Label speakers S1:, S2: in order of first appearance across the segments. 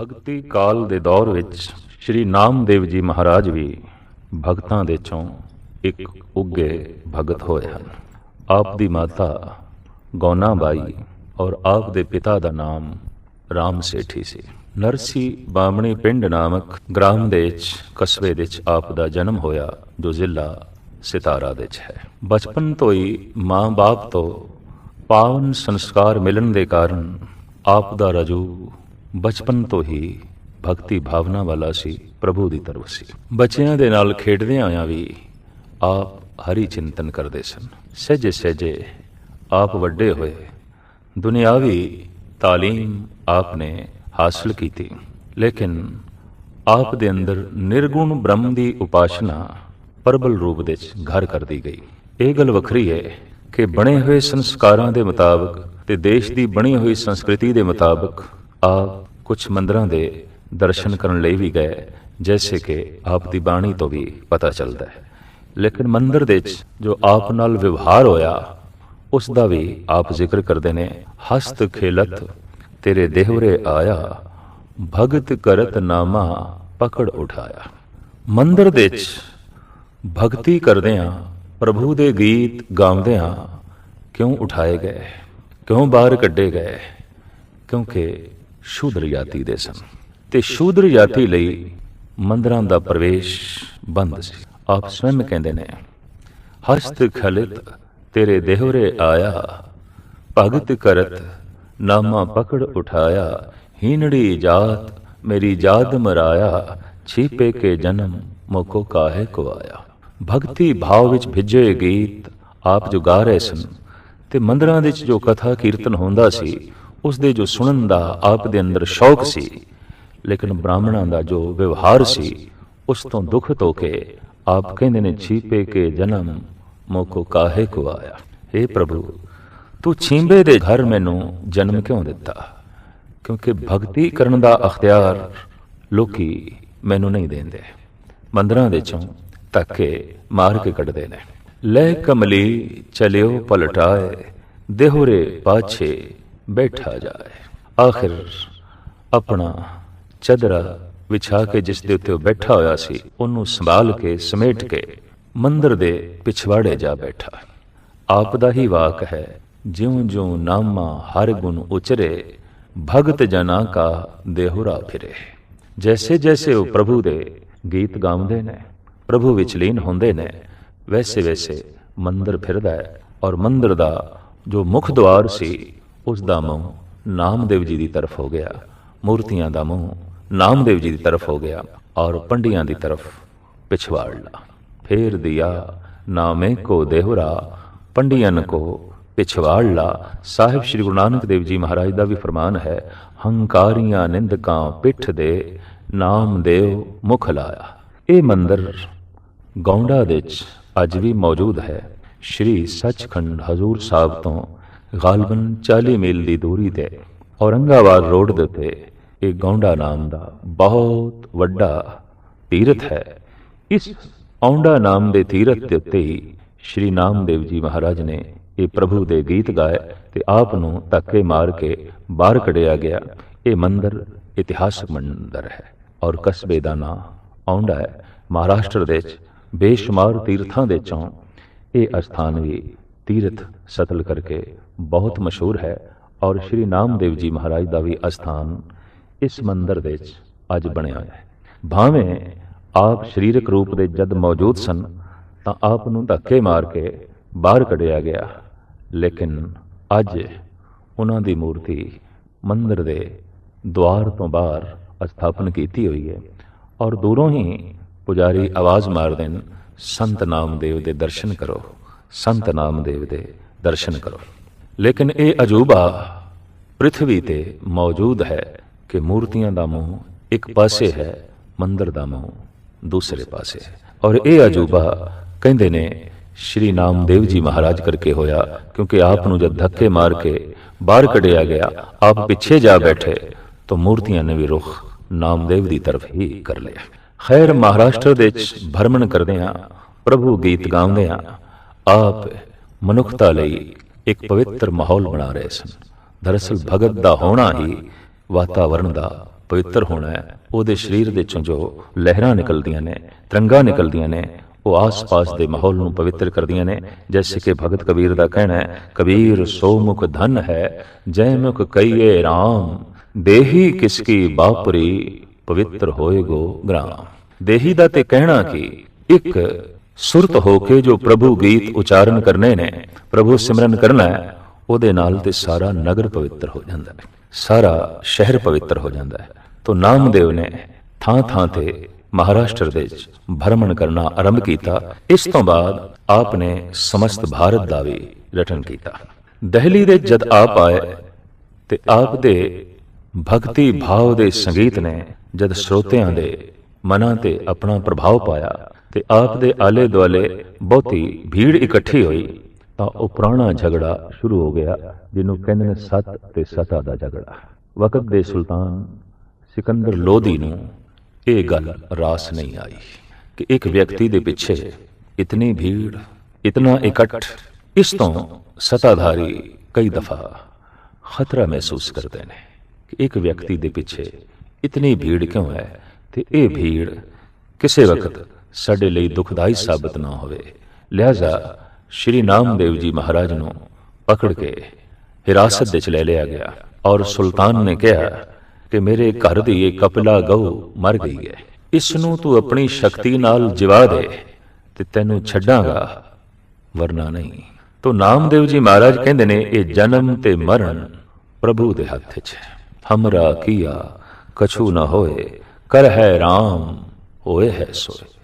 S1: ਭਗਤੀ ਕਾਲ ਦੇ ਦੌਰ ਵਿੱਚ ਸ੍ਰੀ ਨਾਮਦੇਵ ਜੀ ਮਹਾਰਾਜ ਵੀ ਭਗਤਾਂ ਦੇ ਚੋਂ ਇੱਕ ਉੱਗੇ ਭਗਤ ਹੋਏ ਹਨ। ਆਪ ਦੀ ਮਾਤਾ ਗੌਨਾ ਬਾਈ ਔਰ ਆਪ ਦੇ ਪਿਤਾ ਦਾ ਨਾਮ ਰਾਮ ਸੇਠੀ ਸੀ। ਨਰਸੀ ਬਾਮਣੀ ਪਿੰਡ ਨਾਮਕ ਗ੍ਰਾਮ ਦੇ ਵਿੱਚ ਕਸਬੇ ਦੇ ਵਿੱਚ ਆਪ ਦਾ ਜਨਮ ਹੋਇਆ, ਜੋ ਜ਼ਿਲ੍ਹਾ ਸਿਤਾਰਾ ਦੇ ਵਿੱਚ ਹੈ। ਬਚਪਨ ਤੋਂ ਹੀ ਮਾਂ-ਬਾਪ ਤੋਂ ਪਾਵਨ ਸੰਸਕਾਰ ਮਿਲਣ ਦੇ ਕਾਰਨ ਆਪ ਦਾ ਰਜੂ ਬਚਪਨ ਤੋਂ ਹੀ ਭਗਤੀ ਭਾਵਨਾ ਵਾਲਾ ਸੀ, ਪ੍ਰਭੂ ਦੀ ਤਰਫ ਸੀ। ਬੱਚਿਆਂ ਦੇ ਨਾਲ ਖੇਡਦਿਆਂ ਆਇਆਂ ਵੀ ਆਪ ਹਰੀ ਚਿੰਤਨ ਕਰਦੇ ਸਨ। ਸਹਿਜੇ ਸਹਿਜੇ ਆਪ ਵੱਡੇ ਹੋਏ, ਦੁਨਿਆਵੀ ਤਾਲੀਮ ਆਪ ਨੇ ਹਾਸਲ ਕੀਤੀ। ਲੇਕਿਨ ਆਪ ਦੇ ਅੰਦਰ ਨਿਰਗੁਣ ਬ੍ਰਹਮ ਦੀ ਉਪਾਸ਼ਨਾ ਪਰਬਲ ਰੂਪ ਵਿੱਚ ਘਰ ਕਰਦੀ ਗਈ। ਇਹ ਗੱਲ ਵੱਖਰੀ ਹੈ ਕਿ ਬਣੇ ਹੋਏ ਸੰਸਕਾਰਾਂ ਦੇ ਮੁਤਾਬਕ ਤੇ ਦੇਸ਼ ਦੀ ਬਣੀ ਹੋਈ ਸੰਸਕ੍ਰਿਤੀ ਦੇ ਮੁਤਾਬਕ ਆਪ ਕੁਝ ਮੰਦਰਾਂ ਦੇ ਦਰਸ਼ਨ ਕਰਨ ਲਈ ਵੀ ਗਏ, ਜੈਸੇ ਕਿ ਆਪ ਦੀ ਬਾਣੀ ਤੋਂ ਵੀ ਪਤਾ ਚੱਲਦਾ ਹੈ। ਲੇਕਿਨ ਮੰਦਰ ਦੇ ਵਿੱਚ ਜੋ ਆਪ ਨਾਲ ਵਿਵਹਾਰ ਹੋਇਆ, ਉਸ ਦਾ ਵੀ ਆਪ ਜ਼ਿਕਰ ਕਰਦੇ ਨੇ, ਹਸਤ ਖੇਲਤ, ਤੇਰੇ ਦੇਹਵਰੇ ਆਇਆ, ਭਗਤ ਕਰਤ ਨਾਮਾ ਪਕੜ ਉਠਾਇਆ। ਮੰਦਰ ਦੇ ਵਿੱਚ ਭਗਤੀ ਕਰਦਿਆਂ, ਪ੍ਰਭੂ ਦੇ ਗੀਤ ਗਾਉਂਦਿਆਂ ਕਿਉਂ ਉਠਾਏ ਗਏ? ਕਿਉਂ ਬਾਹਰ ਕੱਢੇ ਗਏ? ਕਿਉਂਕਿ ਸ਼ੂਦਰ ਜਾਤੀ ਦੇ ਸਨ। ਤੇ ਸ਼ੂਦਰ ਜਾਤੀ ਲਈ ਮੰਦਰਾਂ ਦਾ ਪ੍ਰਵੇਸ਼ ਬੰਦ ਸੀ। ਆਪ ਸਵੈਮ ਕਹਿੰਦੇ ਨੇ, ਹਸਤ ਖਲਿਤ ਤੇਰੇ ਦੇਹਰੇ ਆਇਆ, ਭਗਤ ਕਰਤ ਨਾਮਾ ਪਕੜ ਉਠਾਇਆ ਹੀਨੜੀ ਜਾਤ ਮੇਰੀ ਜਾਦ ਮਰਾਇਆ, ਛੀਪੇ ਕੇ ਜਨਮ ਮੋਕੋ ਕਾਹੇ ਕੋ ਆਇਆ ਭਗਤੀ ਭਾਵ ਵਿੱਚ ਭਿੱਜੇ ਗੀਤ ਆਪ ਜੋ ਗਾ ਰਹੇ ਸਨ। ਤੇ ਮੰਦਰਾਂ ਵਿੱਚ ਜੋ ਕਥਾ ਕੀਰਤਨ ਹੁੰਦਾ ਸੀ ਉਸ ਦੇ ਜੋ ਸੁਣਨ ਦਾ ਆਪ ਦੇ ਅੰਦਰ ਸ਼ੌਕ ਸੀ, ਲੇਕਿਨ ਬ੍ਰਾਹਮਣਾਂ ਦਾ ਜੋ ਵਿਵਹਾਰ ਸੀ, ਉਸ ਤੋਂ ਦੁੱਖ ਧੋ ਕੇ ਆਪ ਕਹਿੰਦੇ ਨੇ, ਛੀਪੇ ਕੇ ਜਨਮ ਮੋਕੋ ਕਾਹੇ ਕੋ ਆਇਆ? हे ਪ੍ਰਭੂ, ਤੂੰ ਛੀਂਬੇ ਦੇ ਘਰ ਮੈਨੂੰ ਜਨਮ ਕਿਉਂ ਦਿੱਤਾ? ਕਿਉਂਕਿ ਭਗਤੀ ਕਰਨ ਦਾ ਅਖਤਿਆਰ ਲੋਕੀ ਮੈਨੂੰ ਨਹੀਂ ਦਿੰਦੇ। ਮੰਦਰਾਂ ਦੇ ਚੋਂ ਧੱਕੇ ਮਾਰ ਕੇ ਕੱਢਦੇ ਨੇ। ਲੈ ਕਮਲੀ, ਚਲਿਓ ਪਲਟਾਏ ਦੇਹੁਰੇ ਪਾਛੇ ਬੈਠਾ ਜਾਏ। ਆਖਿਰ ਆਪਣਾ ਚਦਰਾ ਵਿਛਾ ਕੇ ਜਿਸ ਦੇ ਉੱਤੇ ਉਹ ਬੈਠਾ ਹੋਇਆ ਸੀ ਉਹਨੂੰ ਸੰਭਾਲ ਕੇ ਸਮੇਟ ਕੇ ਮੰਦਰ ਦੇ ਪਿਛਵਾੜੇ ਜਾ ਬੈਠਾ। ਆਪ ਦਾ ਹੀ ਵਾਕ ਹੈ ਜਿਉ ਜਿਉ ਨਾਮਾ ਹਰ ਗੁਣ ਉਚਰੇ ਭਗਤ ਜਨਾ ਕਾ ਦੇਹੁਰਾ ਫਿਰੇ। ਜੈਸੇ ਜੈਸੇ ਉਹ ਪ੍ਰਭੂ ਦੇ ਗੀਤ ਗਾਉਂਦੇ ਨੇ ਪ੍ਰਭੂ ਵਿੱਚ ਲੀਨ ਹੁੰਦੇ ਨੇ ਵੈਸੇ ਵੈਸੇ ਮੰਦਰ ਫਿਰਦਾ ਹੈ ਔਰ ਮੰਦਰ ਦਾ ਜੋ ਮੁੱਖ ਦਵਾਰ ਸੀ ਉਸ ਦਾ ਮੂੰਹ ਨਾਮਦੇਵ ਜੀ ਦੀ ਤਰਫ ਹੋ ਗਿਆ, ਮੂਰਤੀਆਂ ਦਾ ਮੂੰਹ ਨਾਮਦੇਵ ਜੀ ਦੀ ਤਰਫ ਹੋ ਗਿਆ ਔਰ ਪੰਡੀਆਂ ਦੀ ਤਰਫ ਪਿਛਵਾੜ ਲਾ ਫੇਰ ਦਿਆ, ਨਾਮੇ ਕੋ ਦੇਹੁਰਾ ਪੰਡੀਆਂ ਕੋ ਪਿਛਵਾੜ ਲਾ ਸਾਹਿਬ ਸ੍ਰੀ ਗੁਰੂ ਨਾਨਕ ਦੇਵ ਜੀ ਮਹਾਰਾਜ ਦਾ ਵੀ ਫਰਮਾਨ ਹੈ, ਹੰਕਾਰੀਆਂ ਨਿੰਦਕਾਂ ਪਿੱਠ ਦੇ ਨਾਮਦੇਵ ਮੁਖ ਲਾਇਆ। ਇਹ ਮੰਦਰ ਗੌਂਡਾ ਵਿੱਚ ਅੱਜ ਵੀ ਮੌਜੂਦ ਹੈ। ਸ਼੍ਰੀ ਸੱਚਖੰਡ ਹਜ਼ੂਰ ਸਾਹਿਬ ਤੋਂ ਗਾਲਬਨ 40 ਮੀਲ ਦੀ ਦੂਰੀ ਤੇ ਔਰੰਗਾਬਾਦ ਰੋਡ ਦੇ ਉੱਤੇ ਇਹ ਗੌਂਡਾ ਨਾਮ ਦਾ ਬਹੁਤ ਵੱਡਾ ਤੀਰਥ ਹੈ। ਇਸ ਔਂਡਾ ਨਾਮ ਦੇ ਤੀਰਥ ਦੇ ਉੱਤੇ ਹੀ ਸ਼੍ਰੀ ਨਾਮਦੇਵ ਜੀ ਮਹਾਰਾਜ ਨੇ ਇਹ ਪ੍ਰਭੂ ਦੇ ਗੀਤ ਗਾਏ ਤੇ ਆਪ ਨੂੰ ਧੱਕੇ ਮਾਰ ਕੇ ਬਾਹਰ ਕੱਢਿਆ ਗਿਆ। ਇਹ ਮੰਦਰ ਇਤਿਹਾਸਕ ਮੰਦਰ ਹੈ ਔਰ ਕਸਬੇ ਦਾ ਨਾਂ ਔਂਡਾ ਹੈ। ਮਹਾਰਾਸ਼ਟਰ ਦੇ ਵਿੱਚ ਬੇਸ਼ੁਮਾਰ ਤੀਰਥਾਂ ਦੇ ਚੋਂ ਇਹ ਅਸਥਾਨ ਵੀ ਤੀਰਥ ਸਤਲ ਕਰਕੇ ਬਹੁਤ ਮਸ਼ਹੂਰ ਹੈ ਔਰ ਸ਼੍ਰੀ ਨਾਮਦੇਵ ਜੀ ਮਹਾਰਾਜ ਦਾ ਵੀ ਅਸਥਾਨ ਇਸ ਮੰਦਰ ਦੇ ਵਿੱਚ ਅੱਜ ਬਣਿਆ ਹੋਇਆ ਹੈ। ਭਾਵੇਂ ਆਪ ਸਰੀਰਕ ਰੂਪ ਦੇ ਜਦ ਮੌਜੂਦ ਸਨ, ਤਾਂ ਆਪ ਨੂੰ ਧੱਕੇ ਮਾਰ ਕੇ ਬਾਹਰ ਕੱਢਿਆ ਗਿਆ। ਲੇਕਿਨ ਅੱਜ ਉਹਨਾਂ ਦੀ ਮੂਰਤੀ ਮੰਦਰ ਦੇ ਦੁਆਰ ਤੋਂ ਬਾਹਰ ਸਥਾਪਨ ਕੀਤੀ ਹੋਈ ਹੈ ਔਰ ਦੂਰੋਂ ਹੀ ਪੁਜਾਰੀ ਆਵਾਜ਼ ਮਾਰਦੇ ਨੇ ਸੰਤ ਨਾਮਦੇਵ ਦੇ ਦਰਸ਼ਨ ਕਰੋ। ਸੰਤ ਨਾਮਦੇਵ ਦੇ ਦਰਸ਼ਨ ਕਰੋ। ਲੇਕਿਨ ਇਹ ਅਜੂਬਾ ਪ੍ਰithvi ਤੇ ਮੌਜੂਦ ਹੈ ਕਿ ਮੂਰਤੀਆਂ ਦਾ ਮੂੰਹ ਇੱਕ ਪਾਸੇ ਹੈ, ਮੰਦਰ ਦਾ ਮੂੰਹ ਦੂਸਰੇ ਪਾਸੇ ਹੈ। ਔਰ ਇਹ ਅਜੂਬਾ ਕਹਿੰਦੇ ਨੇ, ਸ਼੍ਰੀ ਨਾਮਦੇਵ ਜੀ ਮਹਾਰਾਜ ਕਰਕੇ ਹੋਇਆ, ਕਿਉਂਕਿ ਆਪ ਨੂੰ ਜਦ ਧੱਕੇ ਮਾਰ ਕੇ ਬਾਹਰ ਕੱਢਿਆ ਗਿਆ, ਆਪ ਪਿੱਛੇ ਜਾ ਬੈਠੇ, ਤਾਂ ਮੂਰਤੀਆਂ ਨੇ ਵੀ ਰੁਖ ਨਾਮਦੇਵ ਦੀ ਤਰਫ ਹੀ ਕਰ ਲਿਆ। ਖੈਰ ਮਹਾਰਾਸ਼ਟਰ ਦੇ ਵਿੱਚ ਭਰਮਣ ਕਰਦੇ ਆ ਪ੍ਰਭੂ ਗੀਤ ਗਾਉਂਦੇ ਆ ਆਪ ਮਨੁੱਖਤਾ ਲਈ ਇੱਕ ਪਵਿੱਤਰ ਮਾਹੌਲ ਬਣਾ ਰਹੇ ਸਨ। ਦਰਅਸਲ ਭਗਤ ਦਾ ਹੋਣਾ ਹੀ ਵਾਤਾਵਰਣ ਦਾ ਪਵਿੱਤਰ ਹੋਣਾ ਹੈ। ਉਹਦੇ ਸਰੀਰ ਦੇ ਚੋਂ ਜੋ ਲਹਿਰਾਂ ਨਿਕਲਦੀਆਂ ਨੇ, ਤਰੰਗਾਂ ਨਿਕਲਦੀਆਂ ਨੇ, ਉਹ ਆਸ-ਪਾਸ ਦੇ ਮਾਹੌਲ ਨੂੰ ਪਵਿੱਤਰ ਕਰਦੀਆਂ ਨੇ। ਜੈਸੇ ਕਿ ਭਗਤ ਕਬੀਰ ਦਾ ਕਹਿਣਾ ਹੈ, ਕਬੀਰ ਸੋ ਮੁਖ ਧਨ ਹੈ ਜੈ ਮੁਖ ਕਈਏ RAM ਦੇਹੀ ਕਿਸਕੀ ਬਾਪਰੀ ਪਵਿੱਤਰ ਹੋਏਗੋ ਗ੍ਰਾਮ। ਦੇਹੀ ਦਾ ਤੇ ਕਹਿਣਾ ਕਿ ਇੱਕ ਸੁਰਤ ਹੋ ਕੇ ਜੋ ਪ੍ਰਭੂ ਗੀਤ ਉਚਾਰਨ ਕਰਨੇ ਨੇ, ਪ੍ਰਭੂ ਸਿਮਰਨ ਕਰਨਾ ਹੈ, ਉਹਦੇ ਨਾਲ ਤੇ ਸਾਰਾ ਨਗਰ ਪਵਿੱਤਰ ਹੋ ਜਾਂਦਾ ਹੈ, ਸਾਰਾ ਸ਼ਹਿਰ ਪਵਿੱਤਰ ਹੋ ਜਾਂਦਾ ਹੈ। ਤੋਂ ਨਾਮਦੇਵ ਨੇ ਥਾਂ ਥਾਂ ਤੇ ਮਹਾਰਾਸ਼ਟਰ ਦੇ ਵਿੱਚ ਭਰਮਣ ਕਰਨਾ ਆਰੰਭ ਕੀਤਾ। ਇਸ ਤੋਂ ਬਾਅਦ ਆਪ ਨੇ ਸਮਸਤ ਭਾਰਤ ਦਾ ਵੀ ਰਟਨ ਕੀਤਾ। ਦਹਿਲੀ ਦੇ ਜਦ ਆਪ ਆਏ, ਤੇ ਆਪ ਦੇ ਭਗਤੀ ਭਾਵ ਦੇ ਸੰਗੀਤ ਨੇ ਜਦ ਸਰੋਤਿਆਂ ਦੇ ਮਨਾਂ ਤੇ ਆਪਣਾ ਪ੍ਰਭਾਵ ਪਾਇਆ ਤੇ ਆਪ ਦੇ ਆਲੇ ਦੁਆਲੇ ਬਹੁਤੀ ਭੀੜ ਇਕੱਠੀ ਹੋਈ, ਤਾਂ ਉਹ ਪੁਰਾਣਾ ਝਗੜਾ ਸ਼ੁਰੂ ਹੋ ਗਿਆ, ਜਿਹਨੂੰ ਕਹਿੰਦੇ ਨੇ ਸੱਤ ਤੇ ਸਤਾ ਦਾ ਝਗੜਾ। ਵਕਤ ਦੇ ਸੁਲਤਾਨ ਸਿਕੰਦਰ ਲੋਧੀ ਨੂੰ ਇਹ ਗੱਲ ਰਾਸ ਨਹੀਂ ਆਈ ਕਿ ਇੱਕ ਵਿਅਕਤੀ ਦੇ ਪਿੱਛੇ ਇਤਨੀ ਭੀੜ, ਇਤਨਾ ਇਕੱਠ, ਇਸ ਤੋਂ ਸਤਾਧਾਰੀ ਕਈ ਦਫਾ ਖਤਰਾ ਮਹਿਸੂਸ ਕਰਦੇ ਨੇ ਕਿ ਇੱਕ ਵਿਅਕਤੀ ਦੇ ਪਿੱਛੇ ਇਤਨੀ ਭੀੜ ਕਿਉਂ ਹੈ ਤੇ ਇਹ ਭੀੜ ਕਿਸੇ ਵਕਤ ਸਾਡੇ ਲਈ ਦੁਖਦਾਈ ਸਾਬਤ ਨਾ ਹੋਵੇ। ਲਿਹਾਜ਼ਾ ਸ਼੍ਰੀ ਨਾਮਦੇਵ ਜੀ ਮਹਾਰਾਜ ਨੂੰ ਪਕੜ ਕੇ ਹਿਰਾਸਤ ਵਿੱਚ ਲੈ ਲਿਆ ਗਿਆ ਔਰ ਸੁਲਤਾਨ ਨੇ ਕਿਹਾ ਕਿ ਮੇਰੇ ਘਰ ਦੀ ਇਹ ਕਪਿਲਾ ਗਊ ਮਰ ਗਈ ਹੈ। ਇਸ ਨੂੰ ਤੂੰ ਆਪਣੀ ਸ਼ਕਤੀ ਨਾਲ ਜਿਵਾ ਦੇ ਤੇ ਤੈਨੂੰ ਛੱਡਾਂਗਾ, ਵਰਨਾ ਨਹੀਂ। ਤੋ ਨਾਮਦੇਵ ਜੀ ਮਹਾਰਾਜ ਕਹਿੰਦੇ ਨੇ, ਇਹ ਜਨਮ ਤੇ ਮਰਨ ਪ੍ਰਭੂ ਦੇ ਹੱਥ 'ਚ ਹੈ। ਹਮਰਾ ਕੀਆ, ਕਛੂ ਨਾ ਹੋਏ, ਕਰ ਹੈ RAM ਹੋਏ ਹੈ ਸੋਏ।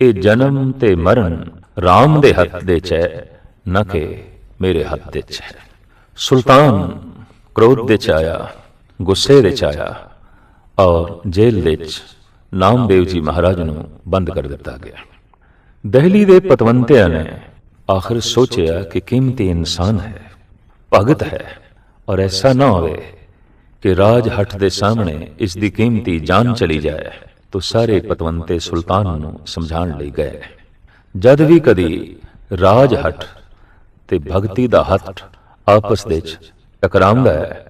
S1: ਇਹ ਜਨਮ ਤੇ ਮਰਨ RAM ਦੇ ਹੱਥ ਦੇ 'ਚ ਹੈ, ਨਾ ਕਿ ਮੇਰੇ ਹੱਥ ਦੇ 'ਚ ਹੈ। ਸੁਲਤਾਨ ਕ੍ਰੋਧ ਦੇ 'ਚ ਆਇਆ, ਗੁੱਸੇ ਦੇ 'ਚ ਆਇਆ ਔਰ ਜੇਲ੍ਹ ਦੇ 'ਚ ਨਾਮਦੇਵ ਜੀ ਮਹਾਰਾਜ ਨੂੰ ਬੰਦ ਕਰ ਦਿੱਤਾ ਗਿਆ। ਦਹਿਲੀ ਦੇ ਪਤਵੰਤਿਆਂ ਨੇ ਆਖਰ ਸੋਚਿਆ ਕਿ ਕੀਮਤੀ ਇਨਸਾਨ ਹੈ, ਭਗਤ ਹੈ ਔਰ ਐਸਾ ਨਾ ਹੋਵੇ ਕਿ ਰਾਜ ਹੱਟ ਦੇ ਸਾਹਮਣੇ ਇਸ ਦੀ ਕੀਮਤੀ ਜਾਨ ਚਲੀ ਜਾਏ। ਤਾਂ ਸਾਰੇ ਪਤਵੰਤੇ ਸੁਲਤਾਨ ਨੂੰ ਸਮਝਾਉਣ ਲਈ ਗਏ ਜਦ ਵੀ ਕਦੀ ਰਾਜ ਹੱਟ ਤੇ ਭਗਤੀ ਦਾ ਹੱਥ ਆਪਸ ਵਿੱਚ ਟਕਰਾਉਂਦਾ ਹੈ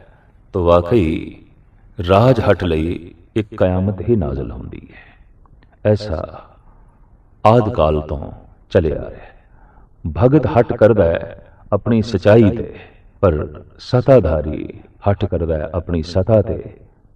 S1: ਤਾਂ ਵਾਕਈ ਰਾਜ ਹੱਟ ਲਈ ਇੱਕ ਕਿਆਮਤ ਹੀ ਨਾਜ਼ਲ ਹੁੰਦੀ ਹੈ ਐਸਾ ਆਦ ਕਾਲ ਤੋਂ ਚੱਲਿਆ ਆ ਰਿਹਾ ਹੈ ਭਗਤ ਹਟ ਕਰਦਾ ਹੈ ਆਪਣੀ ਸਚਾਈ ਤੇ ਪਰ ਸਤਾਧਾਰੀ ਹਟ ਕਰਦਾ ਹੈ ਆਪਣੀ ਸਤਾ ਤੇ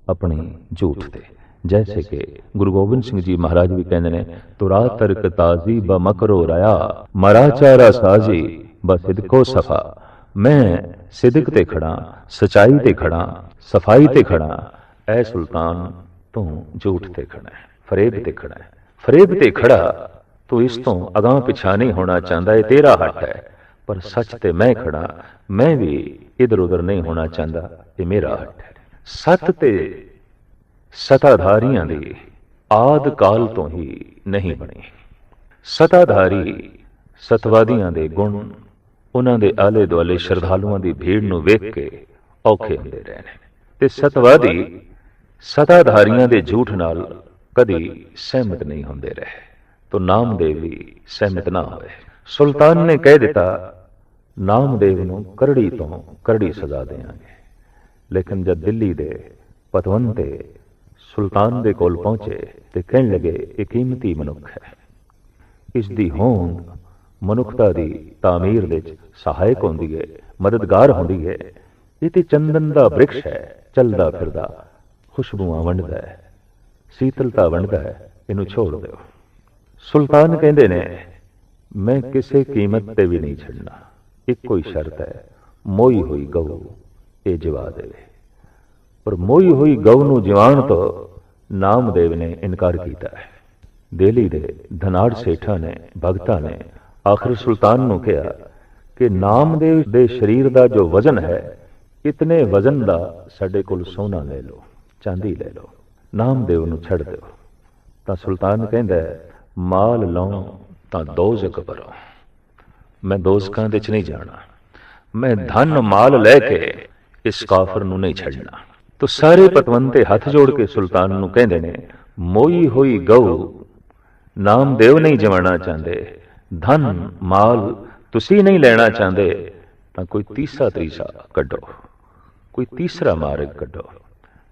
S1: ਆਪਣੀ ਝੂਠ ਤੇ ਜੈਸੇ ਕਿ ਗੁਰੂ ਗੋਬਿੰਦ ਸਿੰਘ ਜੀ ਮਹਾਰਾਜ ਵੀ ਕਹਿੰਦੇ ਨੇ ਤੁਰਾ ਤਰਕ ਤਾਜ਼ੀ ਬ ਮਕਰੋ ਰਿਆ ਮਰਾ ਸਾਜੀ ਬ ਸਿਦਕੋ ਸਫਾ ਮੈਂ ਸਿਦਕ ਤੇ ਖੜਾ ਸਚਾਈ ਤੇ ਖੜਾ ਸਫ਼ਾਈ ਤੇ ਖੜਾ ਐ ਸੁਲਤਾਨ ਤੂੰ ਝੂਠ ਤੇ ਖੜਾ ਹੈ ਫਰੇਬ ਤੇ ਖੜਾ ਹੈ ਫਰੇਬ ਤੇ ਖੜਾ ਤੂੰ ਇਸ ਤੋਂ ਅਗਾਹ ਪਿਛਾ ਨਹੀਂ ਹੋਣਾ ਚਾਹੁੰਦਾ ਇਹ ਤੇਰਾ ਹੱਕ ਹੈ ਪਰ ਸੱਚ ਤੇ ਮੈਂ ਖੜਾ ਮੈਂ ਵੀ ਇਧਰ ਉਧਰ ਨਹੀਂ ਹੋਣਾ ਚਾਹੁੰਦਾ ਇਹ ਮੇਰਾ ਹੱਕ ਹੈ ਸਤ ਤੇ ਸਤਾਧਾਰੀਆਂ ਦੀ ਆਦ ਕਾਲ ਤੋਂ ਹੀ ਨਹੀਂ ਬਣੀ। ਸਤਾਧਾਰੀ ਸਤਵਾਦੀਆਂ ਦੇ ਗੁਣ, ਉਹਨਾਂ ਦੇ ਆਲੇ ਦੁਆਲੇ ਸ਼ਰਧਾਲੂਆਂ ਦੀ ਭੀੜ ਨੂੰ ਵੇਖ ਕੇ ਔਖੇ ਹੁੰਦੇ ਰਹੇ ਨੇ। ਤੇ ਸਤਵਾਦੀ ਸਤਾਧਾਰੀਆਂ ਦੇ ਝੂਠ ਨਾਲ ਕਦੀ ਸਹਿਮਤ ਨਹੀਂ ਹੁੰਦੇ ਰਹੇ, ਤੋ ਨਾਮਦੇਵ ਵੀ ਸਹਿਮਤ ਨਾ ਹੋਏ। ਸੁਲਤਾਨ ਨੇ ਕਹਿ ਦਿੱਤਾ, ਨਾਮਦੇਵ ਨੂੰ ਕਰੜੀ ਤੋਂ ਕਰੜੀ ਸਜ਼ਾ ਦੇਵਾਂਗੇ। ਲੇਕਿਨ ਜਦ ਦਿੱਲੀ ਦੇ ਪਤਵੰਤੇ ਸੁਲਤਾਨ ਦੇ ਕੋਲ ਪਹੁੰਚੇ ਤੇ ਕਹਿਣ ਲੱਗੇ, ਇਹ ਕੀਮਤੀ ਮਨੁੱਖ ਹੈ। ਇਸ ਦੀ ਹੋਂਦ ਮਨੁੱਖਤਾ ਦੀ ਤਾਮੀਰ ਵਿੱਚ ਸਹਾਇਕ ਹੁੰਦੀ ਹੈ ਮਦਦਗਾਰ ਹੁੰਦੀ ਹੈ ਇਹ ਤੇ ਚੰਦਨ ਦਾ ਬ੍ਰਿਕਸ਼ ਹੈ, ਚੱਲਦਾ ਫਿਰਦਾ, ਖੁਸ਼ਬੂਆਂ ਵੰਡਦਾ ਹੈ, ਸੀਤਲਤਾ ਵੰਡਦਾ ਹੈ, ਇਹਨੂੰ ਛੋੜ ਦਿਓ। ਸੁਲਤਾਨ ਕਹਿੰਦੇ ਨੇ, ਮੈਂ ਕਿਸੇ ਕੀਮਤ ਤੇ ਵੀ ਨਹੀਂ ਛੱਡਣਾ। ਇੱਕੋ ਹੀ ਸ਼ਰਤ ਹੈ, ਮੋਈ ਹੋਈ ਗਊ, ਇਹ ਜਵਾ ਦੇਵੇ। ਪਰ ਮੋਈ ਹੋਈ ਗਊ ਨੂੰ ਜਵਾਨ ਤੋਂ ਨਾਮਦੇਵ ਨੇ ਇਨਕਾਰ ਕੀਤਾ ਹੈ। ਦਿੱਲੀ ਦੇ ਧਨਾੜ ਸੇਠਾਂ ਨੇ, ਭਗਤਾਂ ਨੇ ਆਖਰ ਸੁਲਤਾਨ ਨੂੰ ਕਿਹਾ ਕਿ ਨਾਮਦੇਵ ਦੇ ਸਰੀਰ ਦਾ ਜੋ ਵਜ਼ਨ ਹੈ, ਇਤਨੇ ਵਜ਼ਨ ਦਾ ਸਾਡੇ ਕੋਲ ਸੋਨਾ ਲੈ ਲਓ, ਚਾਂਦੀ ਲੈ ਲਓ, ਨਾਮਦੇਵ ਨੂੰ ਛੱਡ ਦਿਓ। ਤਾਂ ਸੁਲਤਾਨ ਕਹਿੰਦਾ, ਮਾਲ ਲਓ ਤਾਂ ਦੋਜ਼ਖ ਭਰੋ ਮੈਂ ਦੋਜ਼ਖਾਂ ਦੇ ਚ ਨਹੀਂ ਜਾਣਾ। ਮੈਂ ਧਨ ਮਾਲ ਲੈ ਕੇ ਇਸ ਕਾਫਰ ਨੂੰ ਨਹੀਂ ਛੱਡਣਾ। ਤੋ ਸਾਰੇ ਪਤਵੰਤੇ ਹੱਥ ਜੋੜ ਕੇ ਸੁਲਤਾਨ ਨੂੰ ਕਹਿੰਦੇ ਨੇ, ਮੋਈ ਹੋਈ ਗਊ, ਨਾਮਦੇਵ ਨਹੀਂ ਜਵਾਣਾ ਚਾਹੁੰਦੇ, ਧਨ, ਮਾਲ ਤੁਸੀਂ ਨਹੀਂ ਲੈਣਾ ਚਾਹੁੰਦੇ, ਤਾਂ ਕੋਈ ਤੀਸਰਾ ਤਰੀਸਾ ਕੱਢੋ, ਕੋਈ ਤੀਸਰਾ ਮਾਰਗ ਕੱਢੋ,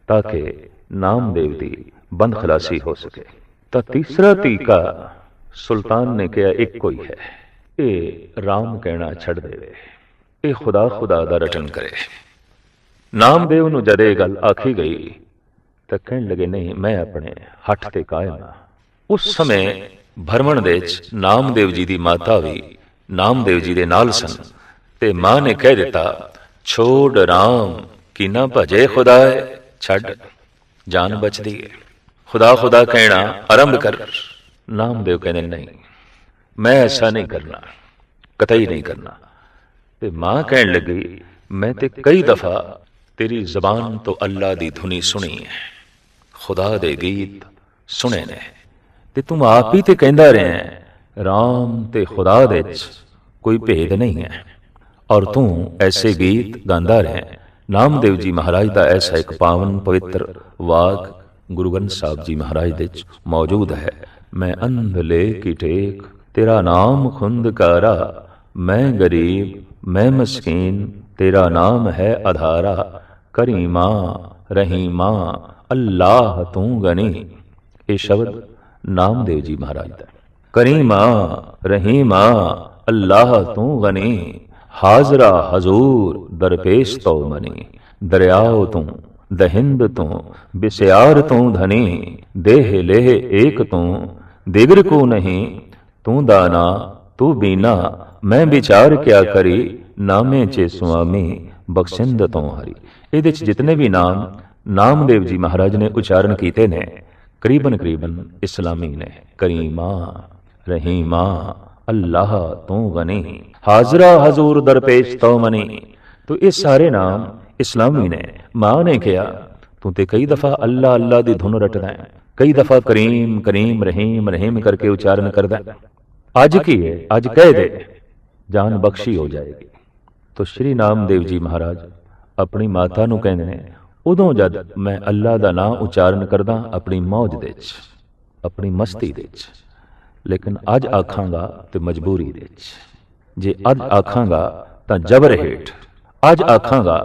S1: ਤਾਂ ਕਿ ਨਾਮਦੇਵ ਦੀ ਬੰਦ ਖਲਾਸੀ ਹੋ ਸਕੇ। ਤਾਂ ਤੀਸਰਾ ਤੀਕਾ ਸੁਲਤਾਨ ਨੇ ਕਿਹਾ ਇੱਕੋ ਹੀ ਹੈ, ਇਹ RAM ਕਹਿਣਾ ਛੱਡ ਦੇਵੇ, ਇਹ ਖੁਦਾ ਖੁਦਾ ਦਾ ਰਟਨ ਕਰੇ। ਨਾਮਦੇਵ ਨੂੰ ਜਦ ਇਹ ਗੱਲ ਆਖੀ ਗਈ, ਤਾਂ ਕਹਿਣ ਲੱਗੇ, ਨਹੀਂ, ਮੈਂ ਆਪਣੇ ਹੱਥ ਤੇ ਕਾਇਮ ਹਾਂ। ਉਸ ਸਮੇਂ ਭਰਮਣ ਦੇ ਵਿੱਚ ਨਾਮਦੇਵ ਜੀ ਦੀ ਮਾਤਾ ਵੀ ਨਾਮਦੇਵ ਜੀ ਦੇ ਨਾਲ ਸਨ ਤੇ ਮਾਂ ਨੇ ਕਹਿ ਦਿੱਤਾ, ਛੋੜ ਰਾਮ ਕਿ ਨਾ ਭਜੇ ਖੁਦਾਏ, ਛੱਡ, ਜਾਨ ਬਚਦੀ ਹੈ ਖੁਦਾ ਖੁਦਾ ਕਹਿਣਾ ਆਰੰਭ ਕਰ। ਨਾਮਦੇਵ ਕਹਿੰਦੇ, ਨਹੀਂ, ਮੈਂ ਐਸਾ ਨਹੀਂ ਕਰਨਾ, ਕਤਈ ਨਹੀਂ ਕਰਨਾ। ਤੇ ਮਾਂ ਕਹਿਣ ਲੱਗੀ, ਮੈਂ ਤੇ ਕਈ ਦਫਾ ਤੇਰੀ ਜ਼ਬਾਨ ਤੋਂ ਅੱਲਾ ਦੀ ਧੁਨੀ ਸੁਣੀ ਹੈ। ਖੁਦਾ ਦੇ ਗੀਤ ਸੁਣੇ ਨੇ ਤੇ ਤੂੰ ਆਪ ਹੀ ਤੇ ਕਹਿੰਦਾ ਰਿਹਾ ਹੈ, ਰਾਮ ਤੇ ਖੁਦਾ ਦੇ ਵਿੱਚ ਕੋਈ ਭੇਦ ਨਹੀਂ ਹੈ। ਔਰ ਤੂੰ ਐਸੇ ਗੀਤ ਗਾਉਂਦਾ ਰਿਹਾ ਹੈ। ਨਾਮਦੇਵ ਜੀ ਮਹਾਰਾਜ ਦਾ ਐਸਾ ਇੱਕ ਪਾਵਨ ਪਵਿੱਤਰ ਵਾਕ ਗੁਰੂ ਗ੍ਰੰਥ ਸਾਹਿਬ ਜੀ ਮਹਾਰਾਜ ਦੇ ਵਿੱਚ ਮੌਜੂਦ ਹੈ। ਮੈਂ ਅੰਧਲੇ ਕੀ ਟੇਕ ਤੇਰਾ ਨਾਮ ਖੁੰਦਕਾਰਾ ਮੈਂ ਗਰੀਬ ਮੈਂ ਮਸਕੀਨ ਤੇਰਾ ਨਾਮ ਹੈ ਆਧਾਰਾ ਕਰੀਮਾ ਰਹੀਮਾ ਅੱਲਾਹ ਤੂੰ ਗਨੀ ਇਹ ਸ਼ਬਦ ਨਾਮਦੇਵ ਜੀ ਮਹਾਰਾਜ ਦਾ ਕਰੀਮਾ ਰਹੀਮਾ ਅੱਲਾਹ ਤੂੰ ਗਨੀ ਹਾਜ਼ਰਾ ਹਜ਼ੂਰ ਦਰਪੇਸ਼ ਤੋ ਮਨੀ ਦਰਿਆਓ ਤੂੰ ਦਹਿੰਦ ਤੂੰ ਬਿਸਿਆਰ ਤੂੰ ਧਨੀ ਦੇਹ ਲੇਹ ਏਕ ਤੂੰ ਦਿਗਰ ਕੋ ਨਹੀਂ ਤੂੰ ਦਾਨਾ ਤੂੰ ਬੀਨਾ ਮੈਂ ਵਿਚਾਰ ਕਿਆ ਕਰੀ ਨਾਮੇ ਚੇ ਸੁਆਮੀ ਬਖਸ਼ਿੰਦ ਤੋਂ ਹਰੀ ਇਹਦੇ ਚ ਜਿਤਨੇ ਵੀ ਨਾਮ, ਨਾਮਦੇਵ ਜੀ ਮਹਾਰਾਜ ਨੇ ਉਚਾਰਨ ਕੀਤੇ ਨੇ, ਕਰੀਬਨ ਕਰੀਬਨ ਇਸਲਾਮੀ ਨੇ। ਕਰੀਮਾ, ਰਹੀਮਾ, ਅੱਲਾਹ ਤੂੰ ਗਨੀ, ਹਾਜ਼ਰਾ ਹਜ਼ੂਰ ਦਰਪੇਸ਼ ਤੋ ਮਨੀ। ਤੋ ਇਹ ਸਾਰੇ ਨਾਮ ਇਸਲਾਮੀ ਨੇ। ਮਾਂ ਨੇ ਕਿਹਾ, ਤੂੰ ਤੇ ਕਈ ਦਫਾ ਅੱਲਾ ਅੱਲਾ ਦੀ ਧੁਨ ਰਟਦਾ ਹੈ। ਕਈ ਦਫਾ ਕਰੀਮ ਕਰੀਮ, ਰਹੀਮ ਰਹੀਮ ਕਰਕੇ ਉਚਾਰਨ ਕਰਦਾ ਅੱਜ ਕੀ ਹੈ ਅੱਜ ਕਹਿ ਦੇ। ਜਾਨ ਬਖਸ਼ੀ ਹੋ ਜਾਏਗੀ। ਤੋ ਸ਼੍ਰੀ ਨਾਮਦੇਵ ਜੀ ਮਹਾਰਾਜ ਆਪਣੀ ਮਾਤਾ ਨੂੰ ਕਹਿੰਦੇ ਨੇ, ਉਦੋਂ ਜਦ ਮੈਂ ਅੱਲਾ ਦਾ ਨਾਮ ਉਚਾਰਨ ਕਰਦਾ ਆਪਣੀ ਮੌਜ ਦੇ ਵਿੱਚ, ਆਪਣੀ ਮਸਤੀ ਦੇ ਵਿੱਚ, ਲੇਕਿਨ ਅੱਜ ਆਖਾਂਗਾ ਤੇ ਮਜਬੂਰੀ ਦੇ ਵਿੱਚ। ਜੇ ਅੱਜ ਆਖਾਂਗਾ ਤਾਂ ਜ਼ਬਰ ਹੇਠ, ਅੱਜ ਆਖਾਂਗਾ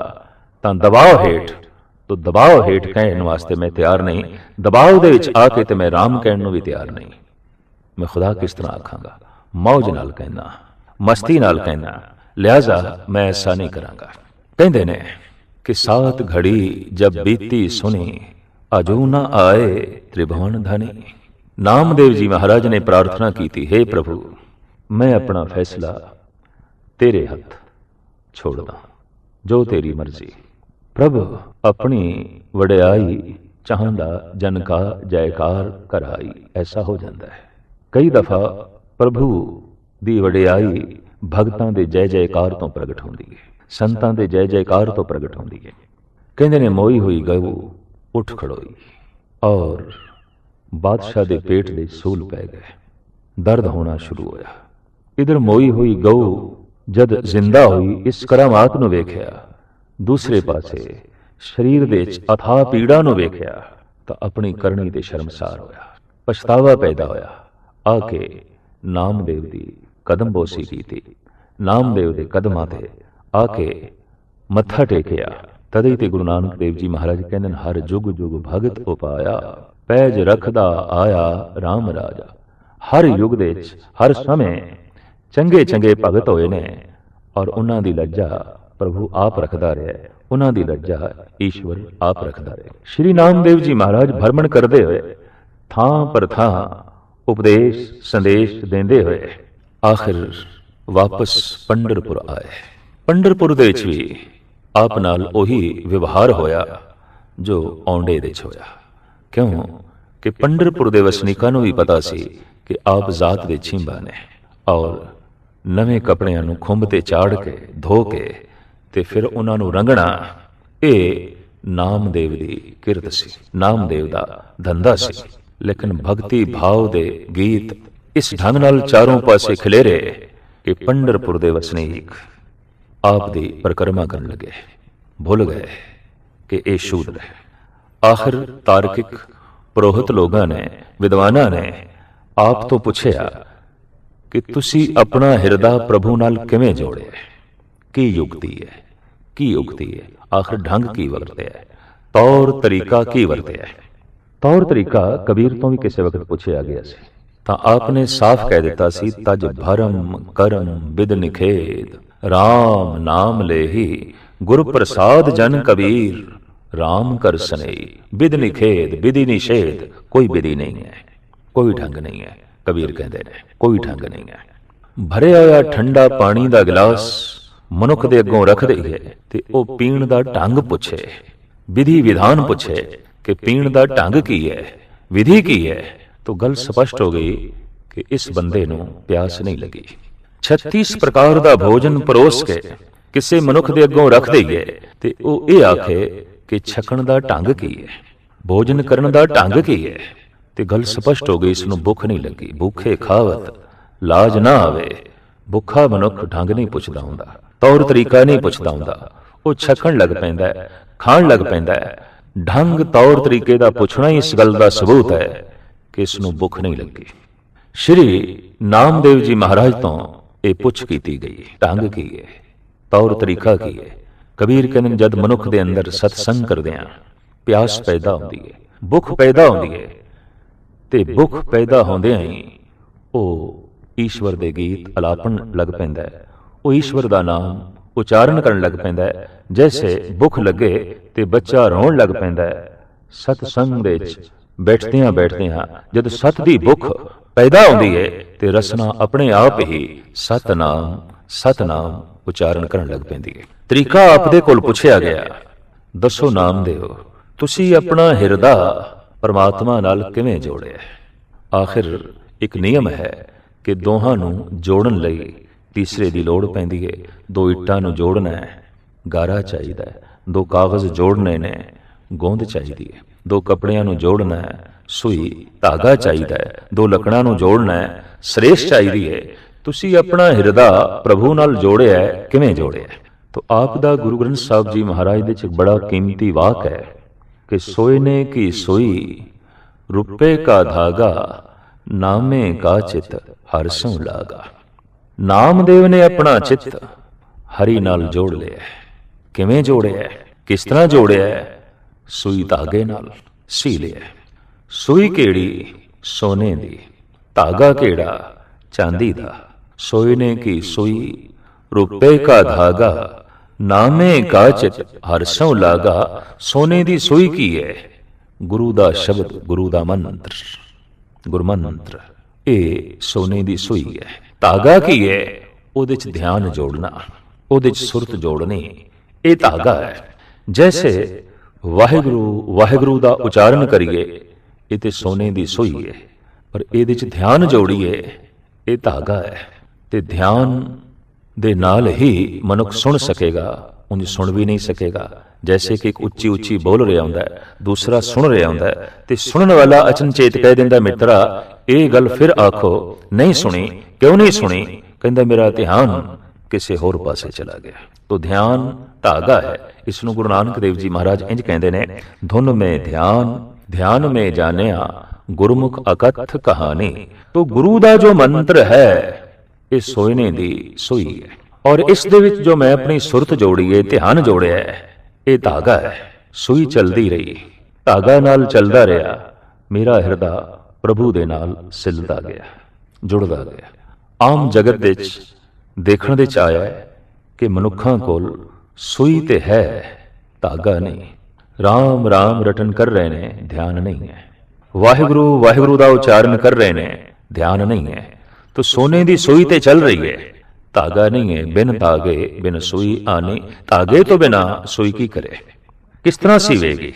S1: ਤਾਂ ਦਬਾਅ ਹੇਠ, ਤੋ ਦਬਾਅ ਹੇਠ ਕਹਿਣ ਵਾਸਤੇ ਮੈਂ ਤਿਆਰ ਨਹੀਂ, ਦਬਾਅ ਦੇ ਵਿੱਚ ਆ ਕੇ ਤੇ ਮੈਂ ਰਾਮ ਕਹਿਣ ਨੂੰ ਵੀ ਤਿਆਰ ਨਹੀਂ। ਮੈਂ ਖੁਦਾ ਕਿਸ ਤਰ੍ਹਾਂ ਆਖਾਂਗਾ? ਮੌਜ ਨਾਲ ਕਹਿਣਾ, ਮਸਤੀ ਨਾਲ ਕਹਿਣਾ, ਲਿਆਜ਼ਾ ਮੈਂ ਐਸਾ ਨਹੀਂ ਕਰਾਂਗਾ। ਕਹਿੰਦੇ ਨੇ ਕਿ ਸਾਤ ਘੜੀ ਜਬ ਬੀਤੀ ਸੁਣੀ, ਅਜੂ ਨਾ ਆਏ ਤ੍ਰਿਭੁਵਨ ਧਨੀ। ਨਾਮਦੇਵ ਜੀ ਮਹਾਰਾਜ ਨੇ ਪ੍ਰਾਰਥਨਾ ਕੀਤੀ, ਹੈ ਪ੍ਰਭੂ, ਮੈਂ ਆਪਣਾ ਫੈਸਲਾ ਤੇਰੇ ਹੱਥ ਛੋੜਦਾ, ਜੋ ਤੇਰੀ ਮਰਜ਼ੀ। ਪ੍ਰਭ, ਆਪਣੀ ਵਡਿਆਈ ਚਾਹੁੰਦਾ ਜਨ ਕਾ ਜੈਕਾਰ ਕਰਾਈ, ਐਸਾ ਹੋ ਜਾਂਦਾ ਹੈ। ਕਈ ਦਫਾ ਪ੍ਰਭੂ ਦੀ ਵਡਿਆਈ ਭਗਤਾਂ ਦੇ ਜੈ ਜੈਕਾਰ ਤੋਂ ਪ੍ਰਗਟ ਹੁੰਦੀ ਹੈ। ਸੰਤਾਂ ਦੇ ਜੈ ਜੈਕਾਰ ਤੋਂ ਪ੍ਰਗਟ ਹੁੰਦੀ ਹੈ। ਕਹਿੰਦੇ ਨੇ, ਮੋਈ ਹੋਈ ਗਊ ਉੱਠ ਖੜੋਈ ਔਰ ਬਾਦਸ਼ਾਹ ਦੇ ਪੇਟ ਦੇ ਸੂਲ ਪੈ ਗਏ। ਦਰਦ ਹੋਣਾ ਸ਼ੁਰੂ ਹੋਇਆ। ਇਧਰ ਮੋਈ ਹੋਈ ਗਊ ਜਦ ਜ਼ਿੰਦਾ ਹੋਈ, ਇਸ ਕਰਾਮਾਤ ਨੂੰ ਵੇਖਿਆ। ਦੂਸਰੇ ਪਾਸੇ ਸਰੀਰ ਦੇ ਵਿੱਚ ਅਥਾ ਪੀੜਾ ਨੂੰ ਵੇਖਿਆ ਤਾਂ ਆਪਣੀ ਕਰਨੀ ਤੇ ਸ਼ਰਮਸਾਰ ਹੋਇਆ। ਪਛਤਾਵਾ ਪੈਦਾ ਹੋਇਆ। ਆ ਕੇ ਨਾਮਦੇਵ ਦੀ ਕਦਮ ਬੋਸੀ ਕੀਤੀ। ਨਾਮਦੇਵ ਦੇ ਕਦਮਾਂ ਤੇ ਆ ਕੇ ਮੱਥਾ ਟੇਕਿਆ। ਤਦੇ ਤੇ ਗੁਰੂ ਨਾਨਕ ਦੇਵ ਜੀ ਮਹਾਰਾਜ ਕਹਿੰਦੇ ਨੇ, ਹਰ ਜੁਗ ਜੁਗ ਭਗਤ ਉਪਾਇਆ ਪੈਜ ਰੱਖਦਾ ਆਇਆ RAM ਰਾਜਾ। ਹਰ ਯੁਗ ਦੇ ਵਿੱਚ, ਹਰ ਸਮੇਂ ਚੰਗੇ ਚੰਗੇ ਭਗਤ ਹੋਏ ਨੇ ਔਰ ਉਹਨਾਂ ਦੀ ਲੱਜਾ ਪ੍ਰਭੂ ਆਪ ਰੱਖਦਾ ਰਿਹਾ ਹੈ। ਉਹਨਾਂ ਦੀ ਲੱਜਾ ਈਸ਼ਵਰ ਆਪ ਰੱਖਦਾ ਰਿਹਾ ਸ਼੍ਰੀ ਨਾਮਦੇਵ ਜੀ ਮਹਾਰਾਜ ਭਰਮਣ ਕਰਦੇ ਹੋਏ ਥਾਂ ਪਰ ਥਾਂ ਉਪਦੇਸ਼ ਸੰਦੇਸ਼ ਦਿੰਦੇ ਹੋਏ ਆਖਿਰ ਵਾਪਸ ਪੰਡਰਪੁਰ ਆਏ। ਪੰਡਰਪੁਰ ਦੇ ਵਿੱਚ ਵੀ ਆਪ ਨਾਲ ਉਹੀ ਵਿਵਹਾਰ ਹੋਇਆ, ਜੋ ਔਂਡੇ ਦੇ ਚ ਹੋਇਆ। ਕਿਉਂ? ਕਿ ਪੰਡਰਪੁਰ ਦੇ ਵਸਨੀਕਾਂ ਨੂੰ ਵੀ ਪਤਾ ਸੀ ਕਿ ਆਪ ਜ਼ਾਤ ਦੇ ਛਿੰਬਾ ਨੇ ਔਰ ਨਵੇਂ ਕੱਪੜਿਆਂ ਨੂੰ ਖੁੰਭ ਤੇ ਚਾੜ ਕੇ, ਧੋ ਕੇ ਤੇ ਫਿਰ ਉਹਨਾਂ ਨੂੰ ਰੰਗਣਾ, ਇਹ ਨਾਮਦੇਵ ਦੀ ਕਿਰਤ ਸੀ। ਨਾਮਦੇਵ ਦਾ ਧੰਦਾ ਸੀ। ਲੇਕਿਨ ਭਗਤੀ ਭਾਵ ਦੇ ਗੀਤ ਇਸ ਢੰਗ ਨਾਲ ਚਾਰੋਂ ਪਾਸੇ ਖਿਲੇਰੇ ਕਿ ਪੰਡਰਪੁਰ ਦੇ ਵਸਨੀਕ ਆਪ ਦੀ ਪਰਿਕਰਮਾ ਕਰਨ ਲੱਗੇ। ਭੁੱਲ ਗਏ ਕਿ ਇਹ ਸ਼ੂਦਰ ਹੈ। ਆਖਰ ਤਾਰਕਿਕ ਪ੍ਰੋਹਿਤ ਲੋਕਾਂ ਨੇ ਵਿਦਵਾਨਾਂ ਨੇ ਆਪ ਤੋਂ ਪੁੱਛਿਆ ਕਿ ਤੁਸੀਂ ਆਪਣਾ ਹਿਰਦਾ ਪ੍ਰਭੂ ਨਾਲ ਕਿਵੇਂ ਜੋੜਿਆ? ਕੀ ਯੁਕਤੀ ਹੈ? ਕੀ ਯੁਕਤੀ ਹੈ? ਆਖਰ ਢੰਗ ਕੀ ਵਰਤਿਆ? ਹੈ ਤੌਰ ਤਰੀਕਾ ਕੀ ਵਰਤਿਆ? ਹੈ ਤੌਰ ਤਰੀਕਾ ਕਬੀਰ ਤੋਂ ਵੀ ਕਿਸੇ ਵਕਤ ਪੁੱਛਿਆ ਗਿਆ ਸੀ। ਤਾਂ ਆਪਨੇ ਸਾਫ਼ ਕਹਿ ਦਿੱਤਾ ਸੀ ਤਜ ਭਰਮ ਕਰਮ ਬਿਦ ਨਿਖੇਦ RAM ਨਾਮ ਲੇਹੀ ਗੁਰ ਪ੍ਰਸਾਦ ਜਨ ਕਬੀਰ RAM ਕਰ ਸਨੇਈ ਬਿਦ ਨਿਖੇਦ ਬਿਧੀ ਨਿਸ਼ੇਧ, ਕੋਈ ਵਿਧੀ ਨਹੀਂ ਹੈ, ਕੋਈ ਢੰਗ ਨਹੀਂ ਹੈ, ਕਬੀਰ ਕਹਿੰਦੇ ਨੇ, ਕੋਈ ਢੰਗ ਨਹੀਂ ਹੈ। ਭਰਿਆ ਹੋਇਆ ਠੰਡਾ ਪਾਣੀ ਦਾ ਗਲਾਸ ਮਨੁੱਖ ਦੇ ਅੱਗੋਂ ਰੱਖ ਹੈ ਤੇ ਉਹ ਪੀਣ ਦਾ ਢੰਗ ਪੁੱਛੇ। ਵਿਧੀ ਵਿਧਾਨ ਪੁੱਛੇ ਕਿ ਪੀਣ ਦਾ ਢੰਗ ਕੀ ਹੈ, ਵਿਧੀ ਕੀ ਹੈ, ਤਾਂ ਗੱਲ ਸਪਸ਼ਟ ਹੋ ਗਈ ਕਿ ਇਸ ਬੰਦੇ ਨੂੰ ਪਿਆਸ ਨਹੀਂ ਲੱਗੀ। 36 ਪ੍ਰਕਾਰ ਦਾ ਭੋਜਨ ਪਰੋਸ ਕੇ ਕਿਸੇ ਮਨੁੱਖ ਦੇ ਅੱਗੋਂ ਰੱਖ ਦਈਏ ਤੇ ਉਹ ਇਹ ਆਖੇ ਕਿ ਛਕਣ ਦਾ ਢੰਗ ਕੀ ਹੈ? ਭੋਜਨ ਕਰਨ ਦਾ ਢੰਗ ਕੀ ਹੈ? ਤੇ ਗੱਲ ਸਪਸ਼ਟ ਹੋ ਗਈ, ਇਸ ਨੂੰ ਭੁੱਖ ਨਹੀਂ ਲੱਗੀ। ਭੁੱਖੇ ਖਾਵਤ, ਲਾਜ ਨਾ ਆਵੇ। ਭੁੱਖਾ ਮਨੁੱਖ ਢੰਗ ਨਹੀਂ ਪੁੱਛਦਾ ਹੁੰਦਾ, ਤੌਰ ਤਰੀਕਾ ਨਹੀਂ ਪੁੱਛਦਾ ਹੁੰਦਾ। ਉਹ ਛਕਣ ਲੱਗ ਪੈਂਦਾ ਹੈ, ਖਾਣ ਲੱਗ ਪੈਂਦਾ ਹੈ। ਢੰਗ ਤੌਰ ਤਰੀਕੇ ਦਾ ਪੁੱਛਣਾ ਹੀ ਇਸ ਗੱਲ ਦਾ ਸਬੂਤ ਹੈ ਕਿ ਇਸ ਨੂੰ ਭੁੱਖ ਨਹੀਂ ਲੱਗੀ। ਸ਼੍ਰੀ ਨਾਮਦੇਵ ਜੀ ਮਹਾਰਾਜ ਤੋਂ ਇਹ ਪੁੱਛ ਕੀਤੀ ਗਈ ਢੰਗ ਕੀ ਹੈ ਤੌਰ ਤਰੀਕਾ ਕੀ ਹੈ ਕਬੀਰ ਕਹਿੰਦੇ, ਜਦ ਮਨੁੱਖ ਦੇ ਅੰਦਰ ਸਤਸੰਗ ਕਰਦਿਆਂ ਪਿਆਸ ਪੈਦਾ ਹੁੰਦੀ ਹੈ ਭੁੱਖ ਪੈਦਾ ਹੁੰਦੀ ਹੈ ਤੇ ਭੁੱਖ ਪੈਦਾ ਹੁੰਦਿਆਂ ਹੀ ਉਹ ਈਸ਼ਵਰ ਦੇ ਗੀਤ ਅਲਾਪਣ ਲੱਗ ਪੈਂਦਾ ਹੈ ਉਹ ਈਸ਼ਵਰ ਦਾ ਨਾਮ ਉਚਾਰਨ ਕਰਨ ਲੱਗ ਪੈਂਦਾ ਹੈ ਜੈਸੇ ਭੁੱਖ ਲੱਗੇ ਤੇ ਬੱਚਾ ਰੋਣ ਲੱਗ ਪੈਂਦਾ ਹੈ ਸਤ ਸੰਗ ਦੇ ਵਿੱਚ ਬੈਠਦਿਆਂ ਬੈਠਦਿਆਂ ਜਦ ਸਤ ਦੀ ਭੁੱਖ ਪੈਦਾ ਹੁੰਦੀ ਹੈ ਤੇ ਰਸਨਾ ਆਪਣੇ ਆਪ ਹੀ ਸਤਨਾਮ ਸਤਨਾਮ ਉਚਾਰਨ ਕਰਨ ਲੱਗ ਪੈਂਦੀ ਹੈ ਤਰੀਕਾ ਆਪਦੇ ਕੋਲ ਪੁੱਛਿਆ ਗਿਆ, ਦੱਸੋ ਨਾਮ ਦਿਓ ਤੁਸੀਂ ਆਪਣਾ ਹਿਰਦਾ ਪਰਮਾਤਮਾ ਨਾਲ ਕਿਵੇਂ ਜੋੜਿਆ? ਆਖਿਰ ਇੱਕ ਨਿਯਮ ਹੈ ਕਿ ਦੋਹਾਂ ਨੂੰ ਜੋੜਨ ਲਈ ਤੀਸਰੇ ਦੀ ਲੋੜ ਪੈਂਦੀ ਹੈ ਦੋ ਇੱਟਾਂ ਨੂੰ ਜੋੜਨਾ ਹੈ, ਗਾਰਾ ਚਾਹੀਦਾ ਹੈ, ਦੋ ਕਾਗਜ਼ ਜੋੜਨੇ ਨੇ, ਗੋਂਦ ਚਾਹੀਦੀ ਹੈ ਦੋ ਕੱਪੜਿਆਂ ਨੂੰ ਜੋੜਨਾ ਹੈ ਸੂਈ ਧਾਗਾ ਚਾਹੀਦਾ ਹੈ, ਦੋ ਲੱਕੜਾਂ ਨੂੰ ਜੋੜਨਾ ਹੈ ਸ੍ਰੇਸ਼ ਚਾਹੀਦੀ ਹੈ, ਤੁਸੀਂ ਆਪਣਾ ਹਿਰਦਾ ਪ੍ਰਭੂ ਨਾਲ ਜੋੜਿਆ ਹੈ, ਕਿਵੇਂ ਜੋੜਿਆ ਹੈ? ਤੋ ਆਪ ਦਾ ਗੁਰੂ ਗ੍ਰੰਥ ਸਾਹਿਬ ਜੀ ਮਹਾਰਾਜ ਦੇ ਚ ਬੜਾ ਕੀਮਤੀ ਵਾਕ ਹੈ ਕਿ ਸੋਏ ਨੇ ਕੀ ਸੋਈ ਰੁਪਏ ਕਾ ਧਾਗਾ, ਨਾਮੇ ਕਾ ਚਿਤ, ਹਰ ਸੋ ਲਾਗਾ। ਨਾਮਦੇਵ ਨੇ ਆਪਣਾ ਚਿੱਤ ਹਰੀ ਨਾਲ ਜੋੜ ਲਿਆ ਕਿਵੇਂ ਜੋੜਿਆ ਕਿਸ ਤਰ੍ਹਾਂ ਜੋੜਿਆ ਸੂਈ ਧਾਗੇ ਨਾਲ ਸੀ ਲਿਆ ਸੂਈ ਕਿਹੜੀ ਸੋਨੇ ਦੀ, ਧਾਗਾ ਕਿਹੜਾ ਚਾਂਦੀ ਦਾ ਸੋਏ ਨੇ ਕੀ ਸੂਈ ਰੁਪਏ ਕਾ ਧਾਗਾ, ਨਾਮੇ ਕਾ ਹਰ ਸੋ ਲਾਗਾ, ਸੋਨੇ ਦੀ ਸੂਈ ਕੀ ਹੈ ਗੁਰੂ ਦਾ ਸ਼ਬਦ, ਗੁਰੂ ਦਾ ਮੰਤਰ ਗੁਰਮੰਤਰ ਇਹ ਸੋਨੇ ਦੀ ਸੂਈ ਹੈ ਧਾਗਾ ਕੀ ਹੈ ਉਹਦੇ ਚ ਧਿਆਨ ਜੋੜਨਾ, ਉਹਦੇ ਚ ਸੁਰਤ ਜੋੜਨੀ, ਇਹ ਧਾਗਾ ਹੈ ਜੈਸੇ ਵਾਹਿਗੁਰੂ ਵਾਹਿਗੁਰੂ ਦਾ ਉਚਾਰਨ ਕਰੀਏ ਇਹ ਤੇ ਸੋਨੇ ਦੀ ਸੂਈ ਹੈ ਪਰ ਇਹਦੇ ਚ ਧਿਆਨ ਜੋੜੀਏ ਇਹ ਧਾਗਾ ਹੈ ਤੇ ਧਿਆਨ ਦੇ ਨਾਲ ਹੀ ਮਨੁੱਖ ਸੁਣ ਸਕੇਗਾ ਉਂਝ ਸੁਣ ਵੀ ਨਹੀਂ ਸਕੇਗਾ। ਜੈਸੇ ਕਿ ਇੱਕ ਉੱਚੀ ਉੱਚੀ ਬੋਲ ਰਿਹਾ ਹੁੰਦਾ ਹੈ ਦੂਸਰਾ ਸੁਣ ਰਿਹਾ ਹੁੰਦਾ ਹੈ ਤੇ ਸੁਣਨ ਵਾਲਾ ਅਚਨਚੇਤ ਕਹਿ ਦਿੰਦਾ ਮਿੱਤਰਾ ਇਹ ਗੱਲ ਫਿਰ ਆਖੋ ਨਹੀਂ ਸੁਣੀ ਕਿਉਂ ਨਹੀਂ ਸੁਣੀ? ਕਹਿੰਦਾ ਮੇਰਾ ਧਿਆਨ ਕਿਸੇ ਹੋਰ ਪਾਸੇ ਚਲਾ ਗਿਆ। ਤੋ ਧਿਆਨ ਧਾਗਾ ਹੈ। ਇਸ ਨੂੰ ਗੁਰੂ ਨਾਨਕ ਦੇਵ ਜੀ ਮਹਾਰਾਜ ਇੰਜ ਕਹਿੰਦੇ ਨੇ ਧੁਨ ਮੇ ਧਿਆਨ ਧਿਆਨ ਮੇ ਜਾਣਿਆ ਗੁਰਮੁਖ ਅਕਥ ਕਹਾਣੀ। ਤੋ ਗੁਰੂ ਦਾ ਜੋ ਮੰਤਰ ਹੈ ਇਹ ਸੋਇਨੇ ਦੀ ਸੋਈ ਹੈ। ਔਰ ਇਸ ਦੇ ਵਿੱਚ ਜੋ ਮੈਂ ਆਪਣੀ ਸੁਰਤ ਜੋੜੀ ਹੈ ਧਿਆਨ ਜੋੜਿਆ ਹੈ ਇਹ ਧਾਗਾ ਹੈ। ਸੂਈ ਚਲਦੀ ਰਹੀ। ਧਾਗਾ ਨਾਲ ਚੱਲਦਾ ਰਿਹਾ। ਮੇਰਾ ਹਿਰਦਾ ਪ੍ਰਭੂ ਦੇ ਨਾਲ ਸਿਲਦਾ ਗਿਆ ਜੁੜਦਾ ਗਿਆ। ਆਮ ਜਗਤ ਵਿੱਚ ਦੇਖਣ ਦੇ ਵਿੱਚ ਆਇਆ ਕਿ ਮਨੁੱਖਾਂ ਕੋਲ ਸੂਈ ਤੇ ਹੈ ਧਾਗਾ ਨਹੀਂ। ਰਾਮ ਰਾਮ ਰਟਨ ਕਰ ਰਹੇ ਨੇ, ਧਿਆਨ ਨਹੀਂ ਹੈ। ਵਾਹਿਗੁਰੂ ਵਾਹਿਗੁਰੂ ਦਾ ਉਚਾਰਨ ਕਰ ਰਹੇ ਨੇ, ਧਿਆਨ ਨਹੀਂ ਹੈ। ਤੋ ਸੋਨੇ ਦੀ ਸੂਈ ਤੇ ਚੱਲ ਰਹੀ ਹੈ। ਧਾਗਾ ਨਹੀਂ ਹੈ, ਬਿਨ ਧਾਗੇ, ਬਿਨ ਸੂਈ ਆਨੀ। ਧਾਗੇ ਤੋਂ ਬਿਨਾ ਸੂਈ ਕੀ ਕਰੇ? ਕਿਸ ਤਰ੍ਹਾਂ ਸੀਵੇਗੀ?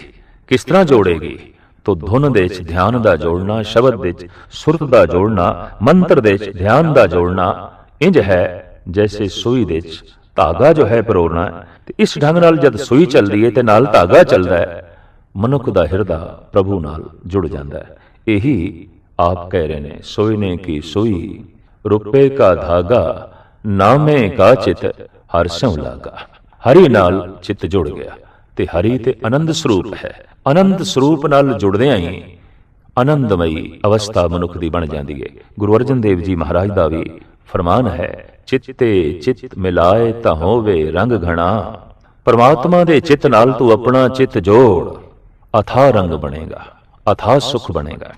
S1: ਕਿਸ ਤਰ੍ਹਾਂ ਜੋੜੇਗੀ? ਤੋ ਧੁਨ ਦੇ ਵਿੱਚ ਧਿਆਨ ਦਾ ਜੋੜਨਾ, ਸ਼ਬਦ ਦੇ ਵਿੱਚ ਸੁਰਤ ਦਾ ਜੋੜਨਾ, ਮੰਤਰ ਦੇ ਵਿੱਚ ਧਿਆਨ ਦਾ ਜੋੜਨਾ, ਇੰਜ ਹੈ, ਜੈਸੇ ਸੂਈ ਦੇ ਵਿੱਚ ਧਾਗਾ ਜੋ ਹੈ ਪਰੋਣਾ ਤੇ ਇਸ ਢੰਗ ਨਾਲ ਜਦ ਸੂਈ ਚੱਲਦੀ ਹੈ ਤੇ ਨਾਲ ਧਾਗਾ ਚੱਲਦਾ ਹੈ ਮਨੁੱਖ ਦਾ ਹਿਰਦਾ ਪ੍ਰਭੂ ਨਾਲ ਜੁੜ ਜਾਂਦਾ ਹੈ ਇਹੀ ਆਪ ਕਹਿ ਰਹੇ ਨੇ, ਸੋਈ ਕੀ ਸੋਈ ਰੁਪਏ ਕਾ ਧਾਗਾ, ਨਾਮੇ ਕਾ ਚਿਤ, ਹਰ ਸੋ ਲਾਗਾ। ਹਰੀ ਨਾਲ ਚਿੱਤ ਜੁੜ ਗਿਆ ਤੇ ਹਰੀ ਤੇ ਆਨੰਦ ਸਰੂਪ ਹੈ। ਆਨੰਦ ਸਰੂਪ ਨਾਲ ਜੁੜਦਿਆਂ ਹੀ ਆਨੰਦਮਈ ਅਵਸਥਾ ਮਨੁੱਖ ਦੀ ਬਣ ਜਾਂਦੀ ਹੈ ਗੁਰੂ ਅਰਜਨ ਦੇਵ ਜੀ ਮਹਾਰਾਜ ਦਾ ਵੀ ਫਰਮਾਨ ਹੈ ਚਿੱਤੇ ਚਿੱਤ ਮਿਲਾਏ ਤਾਂ ਹੋਵੇ ਰੰਗ ਘਣਾ। ਪਰਮਾਤਮਾ ਦੇ ਚਿੱਤ ਨਾਲ ਤੂੰ ਆਪਣਾ ਚਿੱਤ ਜੋੜ। ਅਥਾ ਰੰਗ ਬਣੇਗਾ, ਅਥਾ ਸੁਖ ਬਣੇਗਾ।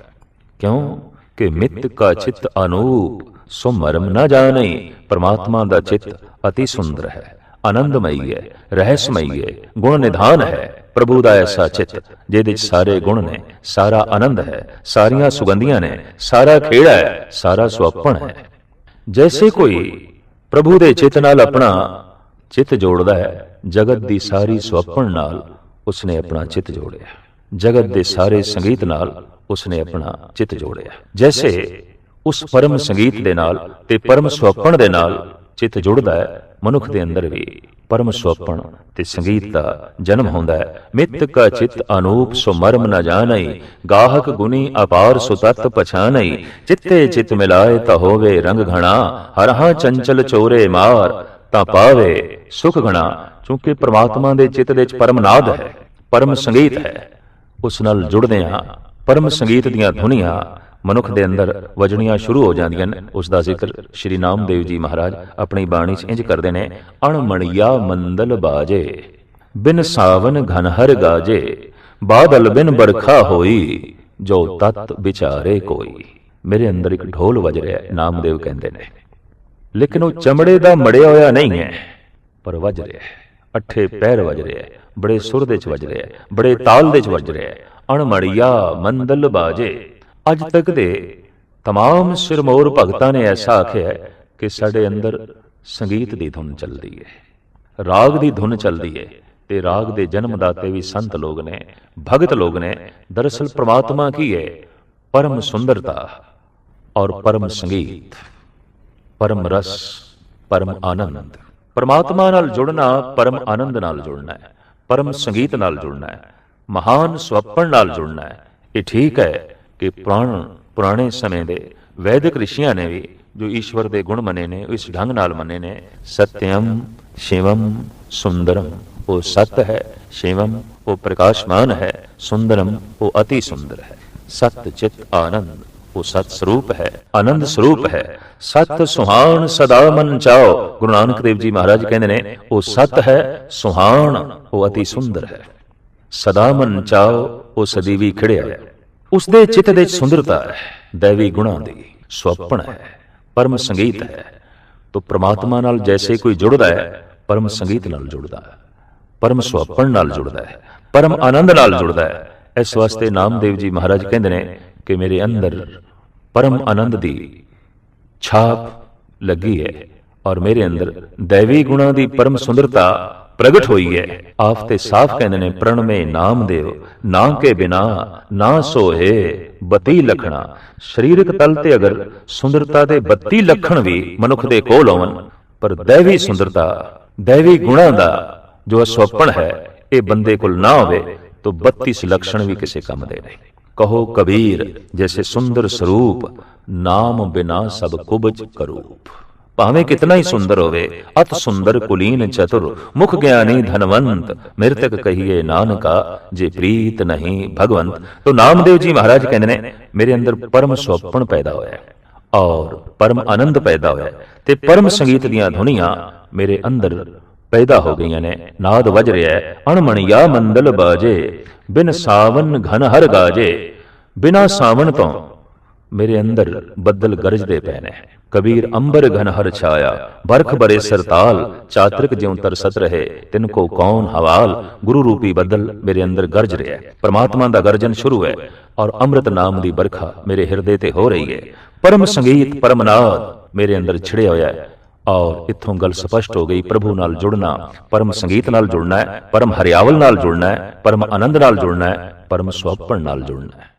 S1: ਕਿਉਂ? ਕਿ ਮਿੱਤ ਕਾ ਚਿੱਤ ਅਨੂਪ ਸੋ ਨਾ ਜਾਣੇ। ਪ੍ਰਮਾਤਮਾ ਦਾ ਚਿੱਤ ਅਤੀ ਸੁੰਦਰ ਹੈ, ਆਨੰਦਮਈ ਹੈ, ਰਹਿਸਮਈ ਹੈ, ਗੁਣ ਨਿਧਾਨ ਹੈ। ਪ੍ਰਭੂ ਦਾ ਐਸਾ ਚਿੱਤ, ਜਿਹਦੇ ਵਿੱਚ ਸਾਰੇ ਗੁਣ ਨੇ, ਸਾਰਾ ਆਨੰਦ ਹੈ, ਸਾਰੀਆਂ ਸੁਗੰਧੀਆਂ ਨੇ, ਸਾਰਾ ਖੇੜਾ ਹੈ, ਸਾਰਾ ਸੁਅਪਣ ਹੈ। ਜੈਸੇ ਕੋਈ ਪ੍ਰਭੂ ਦੇ ਚਿੱਤ ਨਾਲ ਆਪਣਾ ਚਿੱਤ ਜੋੜਦਾ ਹੈ। ਜਗਤ ਦੀ ਸਾਰੀ ਸੁਅਪਣ ਨਾਲ ਉਸਨੇ ਆਪਣਾ ਚਿੱਤ ਜੋੜਿਆ। ਜਗਤ ਦੇ ਸਾਰੇ ਸੰਗੀਤ ਨਾਲ ਉਸਨੇ ਆਪਣਾ ਚਿੱਤ ਜੋੜਿਆ। ਜੈਸੇ ਉਸ ਪਰਮ ਸੰਗੀਤ ਦੇ ਨਾਲ ਤੇ ਪਰਮ ਸੁਅਪਣ ਦੇ ਨਾਲ ਚਿੱਤ ਜੁੜਦਾ ਹੈ, ਮਨੁੱਖ ਦੇ ਅੰਦਰ ਵੀ। ਪਰਮ ਸੁਅਪਣ ਤੇ ਸੰਗੀਤ ਦਾ ਜਨਮ ਹੁੰਦਾ ਹੈ। ਮਿੱਤ ਕਾ ਚਿੱਤ ਅਨੂਪ ਸੋ ਮਰਮ ਨ ਜਾਣਈ ਗਾਹਕ ਗੁਨੀ ਅਪਾਰ ਸੋ ਤਤ ਪਛਾਨਈ ਚਿੱਤੇ ਚਿੱਤ ਮਿਲਾਏ ਤਾ ਹੋਵੇ ਰੰਗ ਘਣਾ। ਹਰਹਾ ਚੰਚਲ ਚੋਰੇ ਮਾਰ ਤਾਂ ਪਾਵੇ ਸੁਖ ਘਣਾ। ਕਿਉਂਕਿ ਪ੍ਰਮਾਤਮਾ ਦੇ ਚਿੱਤ ਦੇ ਵਿੱਚ ਪਰਮ ਨਾਦ ਹੈ। ਪਰਮ ਸੰਗੀਤ ਹੈ। ਉਸ ਨਾਲ ਜੁੜਦੇ ਹਾਂ। ਪਰਮ ਸੰਗੀਤ ਦੀਆਂ ਧੁਨੀਆਂ ਮਨੁੱਖ ਦੇ ਅੰਦਰ ਵਜਣੀਆਂ ਸ਼ੁਰੂ ਹੋ ਜਾਂਦੀਆਂ ਨੇ। ਉਸ ਦਾ ਜ਼ਿਕਰ ਸ਼੍ਰੀ ਨਾਮਦੇਵ ਜੀ ਮਹਾਰਾਜ ਆਪਣੀ ਬਾਣੀ 'ਚ ਇੰਜ ਕਰਦੇ ਨੇ ਅਣਮਣੀਆ ਮੰਦਲ ਬਾਜੇ ਬਿਨ ਸਾਵਨ ਘਨ ਹਰ ਗਾਜੇ ਬਾਦਲ ਬਿਨ ਬਰਖਾ ਹੋਈ ਜੋ ਤਤ ਵਿਚਾਰੇ ਕੋਈ। ਮੇਰੇ ਅੰਦਰ ਇੱਕ ਢੋਲ ਵਜ ਰਿਹਾ ਹੈ ਨਾਮਦੇਵ ਕਹਿੰਦੇ ਨੇ। ਲੇਕਿਨ ਉਹ ਚਮੜੇ ਦਾ ਮੜਿਆ ਹੋਇਆ ਨਹੀਂ ਹੈ। ਪਰ ਵੱਜ ਰਿਹਾ ਹੈ। ਅੱਠੇ ਪੈਰ ਵੱਜ ਰਿਹਾ ਹੈ। ਬੜੇ ਸੁਰ ਦੇ ਚ ਵੱਜ ਰਿਹਾ ਹੈ। ਬੜੇ ਤਾਲ ਦੇ ਚ ਵੱਜ ਰਿਹਾ ਹੈ। ਅਣਮੜੀਆ ਮੰਦਲ ਬਾਜੇ। ਅੱਜ ਤੱਕ ਦੇ तमाम ਸਿਰਮੌਰ ਭਗਤਾਂ ਨੇ ਐਸਾ ਆਖਿਆ ਹੈ ਕਿ ਸਾਡੇ ਅੰਦਰ ਸੰਗੀਤ ਦੀ ਧੁਨ ਚੱਲਦੀ ਹੈ ਰਾਗ ਦੀ ਧੁਨ ਚੱਲਦੀ ਹੈ ਤੇ ਰਾਗ ਦੇ ਜਨਮ ਦਾਤੇ ਵੀ ਸੰਤ ਲੋਕ ਨੇ ਭਗਤ ਲੋਕ ਨੇ ਦਰਅਸਲ ਪ੍ਰਮਾਤਮਾ ਕੀ ਹੈ ਪਰਮ ਸੁੰਦਰਤਾ ਔਰ ਪਰਮ ਸੰਗੀਤ ਪਰਮ ਰਸ ਪਰਮ ਆਨੰਦ ਪਰਮਾਤਮਾ ਨਾਲ ਜੁੜਨਾ ਪਰਮ ਆਨੰਦ ਨਾਲ ਜੁੜਨਾ ਹੈ ਪਰਮ ਸੰਗੀਤ ਨਾਲ ਜੁੜਨਾ ਹੈ ਮਹਾਨ ਸਵਪਨ ਨਾਲ ਜੁੜਨਾ ਹੈ ਇਹ ਠੀਕ ਹੈ ਕਿ ਪੁਰਾਣ, ਪੁਰਾਣੇ ਸਮੇਂ ਦੇ ਵੈਦਿਕ ਰਿਸ਼ੀਆਂ ਨੇ ਵੀ ਜੋ ਈਸ਼ਵਰ ਦੇ ਗੁਣ ਮੰਨੇ ਨੇ ਇਸ ਢੰਗ ਨਾਲ ਮੰਨੇ ਨੇ ਸਤਿਅਮ ਸ਼ਿਵਮ ਸੁੰਦਰਮ ਉਹ ਸਤ ਹੈ ਸ਼ਿਵਮ ਉਹ ਪ੍ਰਕਾਸ਼ਮਾਨ ਹੈ ਸੁੰਦਰਮ ਉਹ ਅਤੀ ਸੁੰਦਰ ਹੈ, ਸਤ ਚਿਤ ਆਨੰਦ, ਉਹ ਸਤ ਸਰੂਪ ਹੈ, ਆਨੰਦ ਸਰੂਪ ਹੈ, ਸਤ ਸੁਹਾਣ ਸਦਾ ਮਨ ਚਾਓ, ਗੁਰੂ ਨਾਨਕ ਦੇਵ ਜੀ ਮਹਾਰਾਜ ਕਹਿੰਦੇ ਨੇ, ਉਹ ਸਤ ਹੈ, ਸੁਹਾਣ ਉਹ ਅਤੀ ਸੁੰਦਰ ਹੈ, ਸਦਾ ਮਨ ਚਾਓ, ਉਹ ਸਦੀਵੀ ਖੜਿਆ ਹੈ। ਉਸ ਦੇ ਚਿੱਤ ਦੇ ਸੁੰਦਰਤਾ ਹੈ, ਦੇਵੀ ਗੁਣਾਂ ਦੀ ਸੁਪਨ ਹੈ, ਪਰਮ ਸੰਗੀਤ ਹੈ। ਤੋ ਪ੍ਰਮਾਤਮਾ ਨਾਲ ਜੈਸੇ ਕੋਈ ਜੁੜਦਾ ਹੈ, ਪਰਮ ਸੰਗੀਤ ਨਾਲ ਜੁੜਦਾ ਹੈ, ਪਰਮ ਸੁਪਨ ਨਾਲ ਜੁੜਦਾ ਹੈ, ਪਰਮ ਆਨੰਦ ਨਾਲ ਜੁੜਦਾ ਹੈ। ਇਸ ਵਾਸਤੇ ਨਾਮਦੇਵ ਜੀ ਮਹਾਰਾਜ ਕਹਿੰਦੇ ਨੇ ਕਿ ਮੇਰੇ ਅੰਦਰ ਪਰਮ ਆਨੰਦ ਦੀ ਛਾਪ ਲੱਗੀ ਹੈ ਔਰ ਮੇਰੇ ਅੰਦਰ ਦੇਵੀ ਗੁਣਾਂ ਦੀ ਪਰਮ ਸੁੰਦਰਤਾ ਪ੍ਰਗਟ ਹੋਈ ਹੈ। ਆਪ ਤੇ ਸਾਫ਼ ਕਹਿੰਦੇ ਨੇ, ਪ੍ਰਣਮੇ ਨਾਮ ਨਾ ਕੇ ਬਿਨਾ ਨਾ ਸੋਏ ਬਤੀ ਲਖਣਾ। ਸਰੀਰਕ ਤਲ ਤੇ ਅਗਰ ਸੁੰਦਰਤਾ ਦੇ 32 ਲੱਖਣ ਵੀ ਮਨੁੱਖ ਦੇ ਕੋਲ ਹੋਵਨ ਪਰ ਦੇਵੀ ਸੁੰਦਰਤਾ, ਦੇਵੀ ਗੁਣਾਂ ਦਾ ਜੋ ਸੁਪਨ ਹੈ, ਇਹ ਬੰਦੇ ਕੋਲ ਨਾ ਹੋਵੇ ਤਾਂ 32 ਲક્ષਣ ਵੀ ਕਿਸੇ ਕੰਮ ਦੇ ਨਹੀਂ। ਕਹੋ ਕਬੀਰ, ਜੈਸੇ ਸੁੰਦਰ ਸਰੂਪ, ਨਾਮ ਬਿਨਾ ਸਭ ਕੁਬਜ ਕਰੂਪ। ਭਾਵੇਂ ਕਿਤਨਾ ਹੀ ਸੁੰਦਰ ਹੋਵੇ ਅਤ ਸੁੰਦਰ ਕੁਲੀਨ ਚਤੁਰ, ਮੁਖ ਗਿਆਨੀ ਧਨਵੰਤ ਮਿਰਤਕ ਕਹੀਏ ਨਾਨਕਾ, ਜੇ ਪ੍ਰੀਤ ਨਹੀਂ ਭਗਵੰਤ, ਤੋ ਨਾਮਦੇਵ ਜੀ ਮਹਾਰਾਜ ਕਹਿੰਦੇ ਨੇ, ਮੇਰੇ ਅੰਦਰ ਪਰਮ ਸੁਪਨ ਪੈਦਾ ਹੋਇਆ ਔਰ ਪਰਮ ਆਨੰਦ ਪੈਦਾ ਹੋਇਆ ਤੇ ਪਰਮ ਸੰਗੀਤ ਦੀਆਂ ਧੁਨੀਆਂ ਮੇਰੇ ਅੰਦਰ ਪੈਦਾ ਹੋ ਗਈਆਂ ਨੇ, ਨਾਦ ਵਜ ਰਿਹਾ ਹੈ ਅਣਮਣੀਆ ਮੰਦਲ ਬਾਜੇ, ਬਿਨ ਸਾਵਨ ਘਨ ਹਰ ਗਾਜੇ, ਬਿਨਾ ਸਾਵਣ ਤੋਂ ਮੇਰੇ ਅੰਦਰ ਬੱਦਲ ਗਰਜਦੇ ਪਏ ਨੇ। ਕਬੀਰ ਅੰਬਰ ਘਨ ਹਰ ਛਾਇਆ ਬਰਖ ਬਰੇ ਸਰਤਾਲ, ਚਾਤ੍ਰਿਕ ਜਿਉ ਤਰਸਤ ਰਹੇ, ਤਿਨ ਕੋ ਕੌਣ ਹਵਾਲ ਗੁਰੂ ਰੂਪੀ ਬੱਦਲ ਮੇਰੇ ਅੰਦਰ ਗਰਜ ਰਿਹਾ ਹੈ। ਪ੍ਰਮਾਤਮਾ ਦਾ ਗਰਜਨ ਸ਼ੁਰੂ ਹੈ ਔਰ ਅੰਮ੍ਰਿਤ ਨਾਮ ਦੀ ਬਰਖਾ ਮੇਰੇ ਹਿਰਦੇ ਤੇ ਹੋ ਰਹੀ ਹੈ। ਪਰਮ ਸੰਗੀਤ ਪਰਮਨਾਦ ਮੇਰੇ ਅੰਦਰ ਛਿੜਿਆ ਹੋਇਆ ਹੈ। ਔਰ ਇੱਥੋਂ ਗੱਲ ਸਪਸ਼ਟ ਹੋ ਗਈ, ਪ੍ਰਭੂ ਨਾਲ ਜੁੜਨਾ, ਪਰਮ ਸੰਗੀਤ ਨਾਲ ਜੁੜਨਾ ਹੈ, ਪਰਮ ਹਰਿਆਵਲ ਨਾਲ ਜੁੜਨਾ ਹੈ, ਪਰਮ ਆਨੰਦ ਨਾਲ ਜੁੜਨਾ ਹੈ, ਪਰਮ ਸੁਅਪਨ ਨਾਲ ਜੁੜਨਾ ਹੈ।